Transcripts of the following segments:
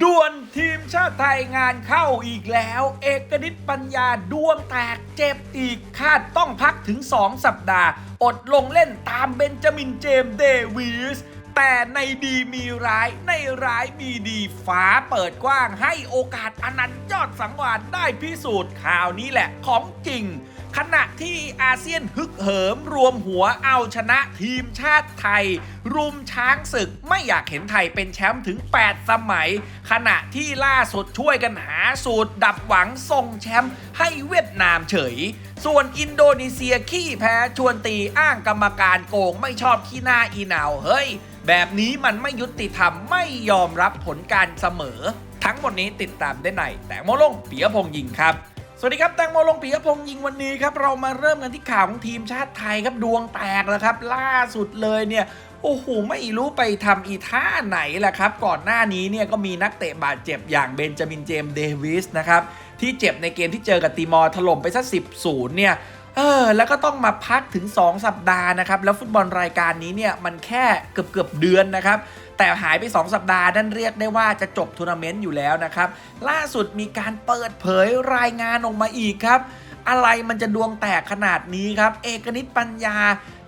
ด่วนทีมชาติไทยงานเข้าอีกแล้ว เอกนิตปัญญาดวงแตกเจ็บอีกคาดต้องพักถึง 2 สัปดาห์ อดลงเล่นตามเบนจามินเจมส์เดวิส แต่ในดีมีร้ายในร้ายมีดีฟ้าเปิดกว้างให้โอกาสอนันต์ยอดสังวานได้พิสูจน์ข่าวนี้แหละของจริง ขณะที่อาเซียนฮึกเหิมรวมหัวเอาชนะทีมชาติไทย รุมช้างศึกไม่อยากเห็นไทยเป็นแชมป์ถึง 8 สมัย ขณะที่ล่าสุดช่วยกันหาสูตร ดับหวังส่งแชมป์ให้เวียดนามเฉย ส่วนอินโดนีเซียขี้แพ้ชวนตีอ้างกรรมการโกงไม่ชอบขี้หน้าอีนาเฮ้ย แบบนี้มันไม่ยุติธรรมไม่ยอมรับผลการเสมอ ทั้งหมดนี้ติดตามได้ในแต่โมลงเปียพงษ์ยิงครับ สวัสดีครับแตงโมลงปีกพงษ์ยิงวันนี้ครับเรามาเริ่มกันที่ข่าวของทีมชาติไทยครับดวงแตกแล้วครับ ล่าสุดเลยเนี่ยโอ้โห ไม่รู้ไปทำอีท่าไหนแหละครับ ก่อนหน้านี้เนี่ยก็มีนักเตะบาดเจ็บอย่างเบนจามินเจมส์เดวิสนะครับที่เจ็บในเกมที่เจอกับตีมอร์ถล่มไปสักสิบศูนย์เนี่ยเออแล้วก็ต้องมาพักถึง 2 สัปดาห์นะครับ แล้วฟุตบอลรายการนี้เนี่ยมันแค่เกือบเกือบเดือนนะครับ แต่หายไป 2 สัปดาห์นั่นเรียกได้ว่าจะจบทัวร์นาเมนต์อยู่แล้วนะครับ ล่าสุดมีการเปิดเผยรายงานออกมาอีกครับ อะไรมันจะดวงแตกขนาดนี้ครับ เอกนิตปัญญา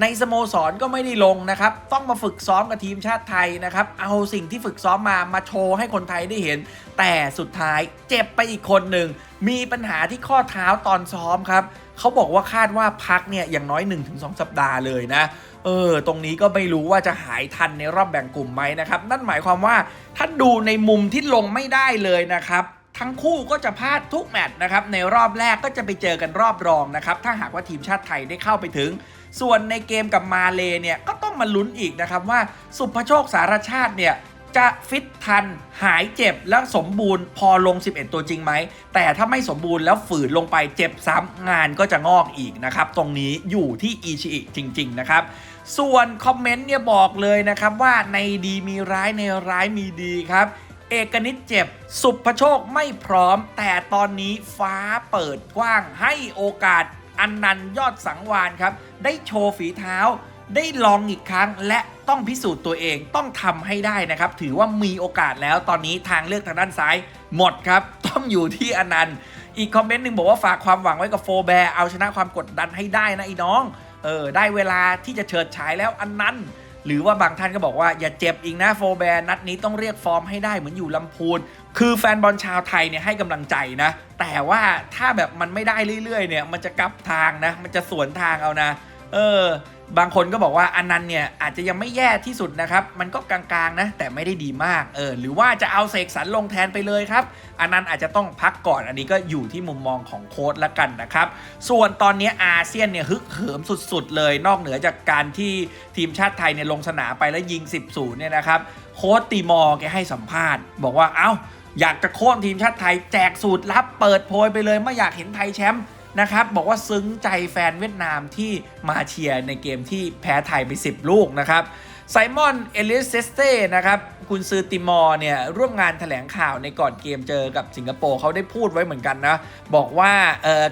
ในสโมสรก็ไม่ได้ลงนะครับ ต้องมาฝึกซ้อมกับทีมชาติไทยนะครับ เอาสิ่งที่ฝึกซ้อมมามาโชว์ให้คนไทยได้เห็น แต่สุดท้ายเจ็บไปอีกคนหนึ่ง มีปัญหาที่ข้อเท้าตอนซ้อมครับ เขาบอกว่าคาดว่าพักเนี่ยอย่างน้อย 1-2 สัปดาห์เลยนะ เออ ตรงนี้ก็ไม่รู้ว่าจะหายทันในรอบแบ่งกลุ่มไหมนะครับ นั่นหมายความว่าถ้าดูในมุมที่ลงไม่ได้เลยนะครับทั้งคู่ก็จะพลาดทุกแมตช์นะครับ ในรอบแรกก็จะไปเจอกันรอบรองนะครับ ถ้าหากว่าทีมชาติไทยได้เข้าไปถึง ส่วนในเกมกับมาเลเนี่ยก็ต้องมาลุ้นอีกนะครับว่าสุภโชคสารชาติเนี่ย จะฟิตทันหายเจ็บและสมบูรณ์พอลง 11 ตัวจริงไหม แต่ถ้าไม่สมบูรณ์แล้วฝืนลงไปเจ็บซ้ำงานก็จะงอกอีกนะครับ ตรงนี้อยู่ที่อีชิอิจริง ๆ นะครับ ส่วนคอมเมนต์เนี่ยบอกเลยนะครับว่าในดีมีร้ายในร้ายมีดีครับ เอกนิตเจ็บ สุภโชคไม่พร้อม แต่ตอนนี้ฟ้าเปิดกว้างให้โอกาสอันนันยอดสังวานครับ ได้โชว์ฝีเท้า ได้ลองอีกครั้งและต้องพิสูจน์ตัวเองต้องทำให้ได้นะครับ ถือว่ามีโอกาสแล้วตอนนี้ทางเลือกทางด้านซ้ายหมดครับ ต้องอยู่ที่อนันต์ อีกคอมเมนต์หนึ่งบอกว่าฝากความหวังไว้กับโฟแบร์เอาชนะความกดดันให้ได้นะไอ้น้อง เออได้เวลาที่จะเฉิดฉายแล้วอันนั้น หรือว่าบางท่านก็บอกว่าอย่าเจ็บอีกนะโฟแบร์นัดนี้ต้องเรียกฟอร์มให้ได้เหมือนอยู่ลำพูน คือแฟนบอลชาวไทยเนี่ยให้กำลังใจนะ แต่ว่าถ้าแบบมันไม่ได้เรื่อยๆเนี่ยมันจะกลับทางนะ มันจะสวนทางเอานะ เออบางคนก็บอกว่าอันนั้นเนี่ยอาจจะยังไม่แย่ที่สุดนะครับ มันก็กลางๆนะ แต่ไม่ได้ดีมากเออหรือว่าจะเอาเสกสรรลงแทนไปเลยครับ อันนั้นอาจจะต้องพักก่อนอันนี้ก็อยู่ที่มุมมองของโค้ดละกันนะครับ ส่วนตอนนี้อาเซียนเนี่ยฮึกเหิมสุดๆเลย นอกเหนือจากการที่ทีมชาติไทยเนี่ยลงสนามไปแล้วยิง 10 0เนี่ยนะครับโค้ดตีมอแกให้สัมภาษณ์ บอกว่าเอ้าอยากจะโค่นทีมชาติไทยแจกสูตรลับเปิดโพยไปเลยไม่อยากเห็นไทยแชมป์ นะครับ บอกว่าซึ้งใจแฟนเวียดนามที่มาเชียร์ในเกมที่แพ้ไทยไป 10 ลูกนะครับไซมอน เอลิสเซสเต้ นะครับ คุณซือติมอร์เนี่ย ร่วมงานแถลงข่าวในก่อนเกมเจอกับสิงคโปร์เขาได้พูดไว้เหมือนกันนะ บอกว่า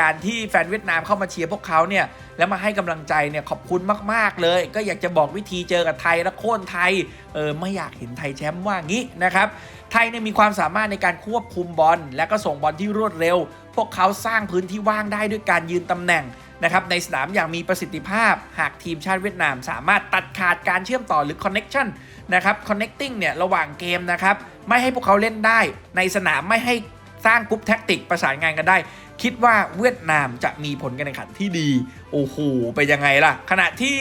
การที่แฟนเวียดนามเข้ามาเชียร์พวกเขาเนี่ย แล้วมาให้กำลังใจเนี่ย ขอบคุณมาก ๆ เลย ก็อยากจะบอกวิธีเจอกับไทยและโค่นไทย เออไม่อยากเห็นไทยแชมป์ว่างี้นะครับ ไทยเนี่ยมีความสามารถในการควบคุมบอลและก็ส่งบอลที่รวดเร็ว วกเขาสร้างพื้นที่ว่างได้ด้วยการยืนตำแหน่งนะครับในสนามอย่างมีประสิทธิภาพ หากทีมชาติเวียดนาม สามารถตัดขาดการเชื่อมต่อหรือ connection นะครับ connecting เนี่ยระหว่างเกมนะครับ ไม่ให้พวกเขาเล่นได้ในสนามไม่ให้สร้างกรุ๊ปแท็กติกประสานงานกันได้ คิดว่าเวียดนามจะมีผลการแข่งขันที่ดี โอ้โหเป็นยังไงล่ะ ขณะที่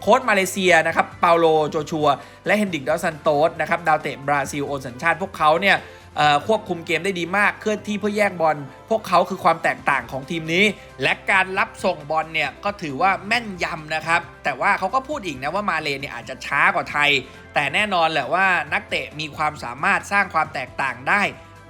โค้ชมาเลเซียนะครับเปาโลโจชัว และเฮนดิกดอสันโตสนะครับดาวเตะบราซิลโอนสัญชาติพวกเขาเนี่ย ควบคุมเกมได้ดีมากเคลื่อนที่เพื่อแย่งบอลพวกเขาคือความแตกต่างของทีมนี้ และการรับส่งบอลเนี่ยก็ถือว่าแม่นยำนะครับ แต่ว่าเขาก็พูดอีกนะว่ามาเลเนี่ยอาจจะช้ากว่าไทย แต่แน่นอนแหละว่านักเตะมีความสามารถสร้างความแตกต่างได้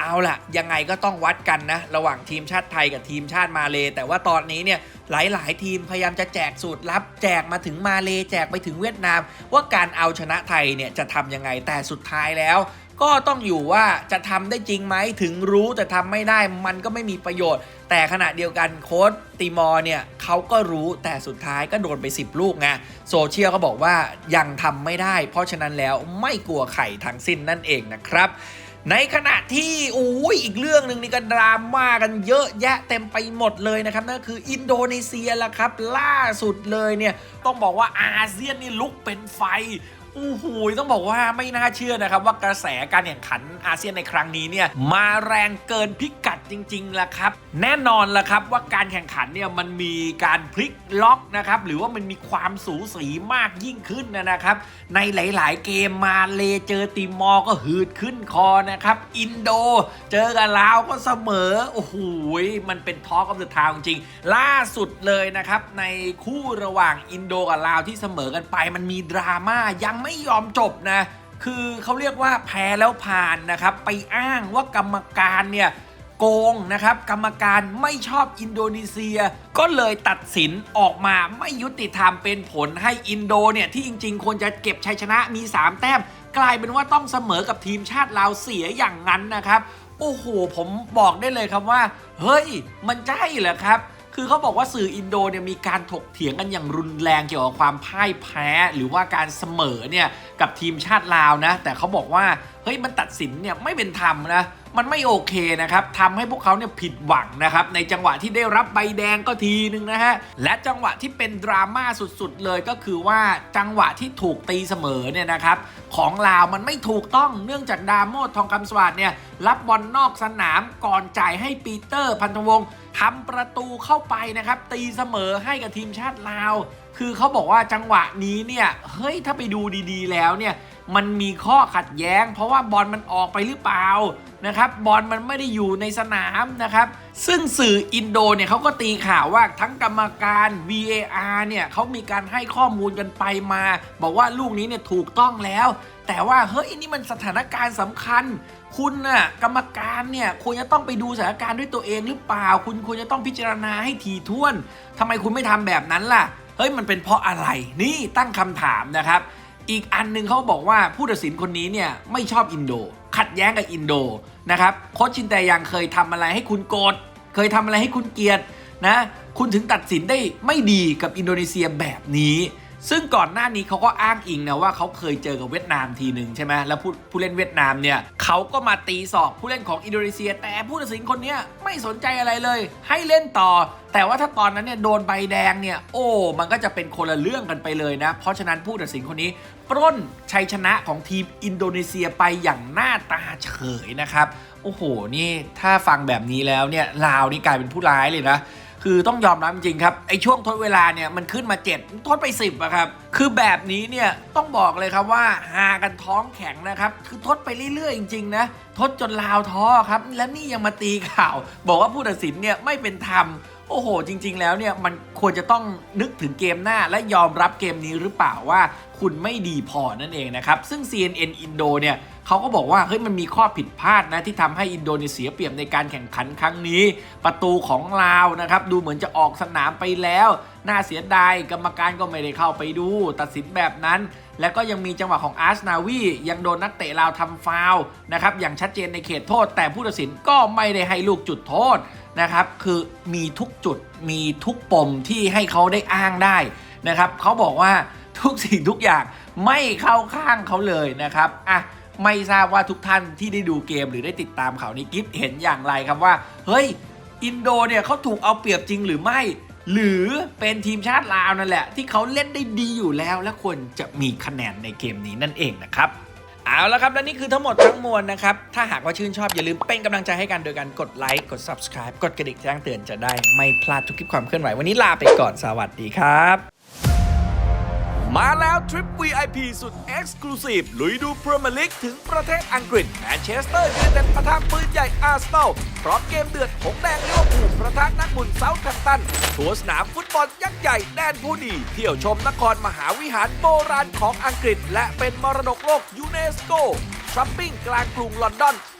เอาล่ะ ยังไงก็ต้องวัดกันนะ ระหว่างทีมชาติไทยกับทีมชาติมาเล แต่ว่าตอนนี้เนี่ยหลาย ๆ ทีมพยายามจะแจกสูตรลับ แจกมาถึงมาเลแจกไปถึงเวียดนาม ว่าการเอาชนะไทยเนี่ยจะทำยังไงแต่สุดท้ายแล้ว ก็ต้องอยู่ว่าจะทำได้จริงไหมถึงรู้แต่ทำไม่ได้มันก็ไม่มีประโยชน์ แต่ขณะเดียวกันโค้ดตีมอร์เนี่ยเขาก็รู้แต่สุดท้ายก็โดนไป 10 ลูกไงโซเชียลก็บอกว่ายังทำไม่ได้ เพราะฉะนั้นแล้วไม่กลัวไข่ทั้งสิ้นนั่นเองนะครับในขณะที่อุ้ยอีกเรื่องหนึ่งนี่ก็ดราม่ากันเยอะแยะเต็มไปหมดเลยนะครับนั่นคืออินโดนีเซียละครับ ล่าสุดเลยเนี่ย ต้องบอกว่าอาเซียนนี่ลุกเป็นไฟ โอ้โหต้องบอกว่าไม่น่าเชื่อนะครับว่ากระแสการแข่งขันอาเซียนในครั้งนี้เนี่ยมาแรงเกินพิกัด จริงๆละครับ แน่นอนละครับว่าการแข่งขันเนี่ยมันมีการพลิกล็อกนะครับหรือว่ามันมีความสูสีมากยิ่งขึ้นนะครับ ในหลาย ๆ เกมมาเลเจอติมอร์ก็หืดขึ้นคอนะครับอินโดเจอกับลาวก็เสมอโอ้โหมันเป็นทอกับเดอะทาวจริงล่าสุดเลยนะครับในคู่ระหว่างอินโดกับลาวที่เสมอกันไป มันมีดราม่ายังไม่ยอมจบนะคือเขาเรียกว่าแพ้แล้วผ่านนะครับ ไปอ้างว่ากรรมการเนี่ย โกงนะครับ กรรมการไม่ชอบอินโดนีเซีย ก็เลยตัดสินออกมาไม่ยุติธรรมเป็นผลให้อินโดเนี่ยที่จริงๆควรจะเก็บชัยชนะมี 3 แต้ม กลายเป็นว่าต้องเสมอกับทีมชาติลาวเสียอย่างนั้นนะครับ โอ้โหผมบอกได้เลยครับว่า เฮ้ย มันใช่เหรอครับ คือเขาบอกว่าสื่ออินโดเนี่ยมีการถกเถียงกันอย่างรุนแรงเกี่ยวกับความพ่ายแพ้หรือว่าการเสมอเนี่ยกับทีมชาติลาวนะ แต่เขาบอกว่าเฮ้ยมันตัดสินเนี่ยไม่เป็นธรรมนะมันไม่โอเคนะครับทำให้พวกเขาเนี่ยผิดหวังนะครับ ในจังหวะที่ได้รับใบแดงก็ทีนึงนะฮะ และจังหวะที่เป็นดราม่าสุดๆเลยก็คือว่าจังหวะที่ถูกตีเสมอเนี่ยนะครับ ของลาวมันไม่ถูกต้องเนื่องจากดาโมดทองคำสวัสด์เนี่ยรับบอลนอกสนามก่อนจ่ายให้ปีเตอร์พันธวงศ์ ทำประตูเข้าไปนะครับ ตีเสมอให้กับทีมชาติลาว คือเขาบอกว่าจังหวะนี้เนี่ยเฮ้ยถ้าไปดูดีๆ แล้วเนี่ยมันมีข้อขัดแย้ง เพราะว่าบอลมันออกไปหรือเปล่านะครับบอลมันไม่ได้อยู่ในสนามนะครับซึ่งสื่ออินโดเนี่ยเขาก็ตีข่าวว่าทั้งกรรมการ VAR เนี่ยเขามีการให้ข้อมูลกันไปมา บอกว่าลูกนี้เนี่ยถูกต้องแล้ว แต่ว่าเฮ้ยนี่มันสถานการณ์สำคัญคุณน่ะกรรมการเนี่ยควรจะต้องไปดูสถานการณ์ด้วยตัวเองหรือเปล่า คุณควรจะต้องพิจารณาให้ถี่ถ้วนทำไมคุณไม่ทำแบบนั้นล่ะ เฮ้ยมันเป็นเพราะอะไรนี่ตั้งคำถามนะครับ อีกอันหนึ่งเขาบอกว่าผู้ตัดสินคนนี้เนี่ยไม่ชอบอินโด ขัดแย้งกับอินโดนะครับโค้ชชินแต่ยังเคยทำอะไรให้คุณโกรธเคยทำอะไรให้คุณเกลียดนะ คุณถึงตัดสินได้ไม่ดีกับอินโดนีเซียแบบนี้ ซึ่งก่อนหน้านี้เขาก็อ้างอิงนะว่าเขาเคยเจอกับเวียดนามทีหนึ่งใช่ไหมแล้วผู้ผู้เล่นเวียดนามเนี่ยเขาก็มาตีศอกผู้เล่นของอินโดนีเซีย แต่ผู้ตัดสินคนนี้ไม่สนใจอะไรเลย ให้เล่นต่อ แต่ว่าถ้าตอนนั้นเนี่ยโดนใบแดงเนี่ยโอ้มันก็จะเป็นคนละเรื่องกันไปเลยนะ เพราะฉะนั้นผู้ตัดสินคนนี้ ปล้นชัยชนะของทีมอินโดนีเซียไปอย่างหน้าตาเฉยนะครับโอ้โหนี่ถ้าฟังแบบนี้แล้วเนี่ยลาวนี่กลายเป็นผู้ร้ายเลยนะ คือต้องยอมรับจริงครับไอ้ช่วงทดเวลาเนี่ยมันขึ้นมา 7 ทดไป 10อะครับคือแบบนี้เนี่ยต้องบอกเลยครับว่าหากันท้องแข็งนะครับคือทดไปเรื่อยๆจริงๆนะทดจนลาวท้อครับและนี่ยังมาตีข่าว บอกว่าผู้ตัดสินเนี่ยไม่เป็นธรรม โอ้โห จริง ๆ แล้วเนี่ยมันควรจะต้องนึกถึงเกมหน้าและยอมรับเกมนี้หรือเปล่าว่าคุณไม่ดีพอนั่นเองนะครับ ซึ่ง CNN อินโดเนี่ยเขาก็บอกว่าเฮ้ยมันมีข้อผิดพลาดนะที่ทำให้อินโดนีเซียเปรียบในการแข่งขันครั้งนี้ ประตูของลาวนะครับดูเหมือนจะออกสนามไปแล้ว น่าเสียดายกรรมการก็ไม่ได้เข้าไปดู ตัดสินแบบนั้น แล้วก็ยังมีจังหวะของอาร์สนาวียังโดนนักเตะลาวทำฟาวนะครับอย่างชัดเจนในเขตโทษ แต่ผู้ตัดสินก็ไม่ได้ให้ลูกจุดโทษ นะครับ คือมีทุกจุดมีทุกปมที่ให้เขาได้อ้างได้นะครับเขาบอกว่าทุกสิ่งทุกอย่างไม่เข้าข้างเขาเลยนะครับอะไม่ทราบว่าทุกท่านที่ได้ดูเกมหรือได้ติดตามข่าวนี้กิฟเห็นอย่างไรครับว่า เฮ้ย อินโดเนี่ยเขาถูกเอาเปรียบจริงหรือไม่ หรือเป็นทีมชาติลาวนั่นแหละ ที่เขาเล่นได้ดีอยู่แล้วและควรจะมีคะแนนในเกมนี้นั่นเองนะครับ เอาละครับ และนี่คือทั้งหมดทั้งมวลนะครับ ถ้าหากว่าชื่นชอบอย่าลืมเป็นกำลังใจให้กันโดยการกดไลค์กด subscribe กดกระดิ่งแจ้งเตือนจะได้ไม่พลาดทุกคลิปความเคลื่อนไหววันนี้ลาไปก่อนสวัสดีครับ มาแล้วทริป VIP สุด Exclusive ลุยดูพรีเมียร์ลีกถึงประเทศอังกฤษแมนเชสเตอร์ยูไนเต็ดประทะปืนใหญ่อาร์เซนอลพร้อมเกมเดือดหงแดงลิเวอร์พูลประทะนักบุญเซาท์แฮมตันทัวร์สนามฟุตบอลยักษ์ใหญ่แดนผู้ดี เที่ยวชมนครมหาวิหารโบราณของอังกฤษ และเป็นมรดกโลกยูเนสโกช้อปปิ้งกลางกรุงลอนดอน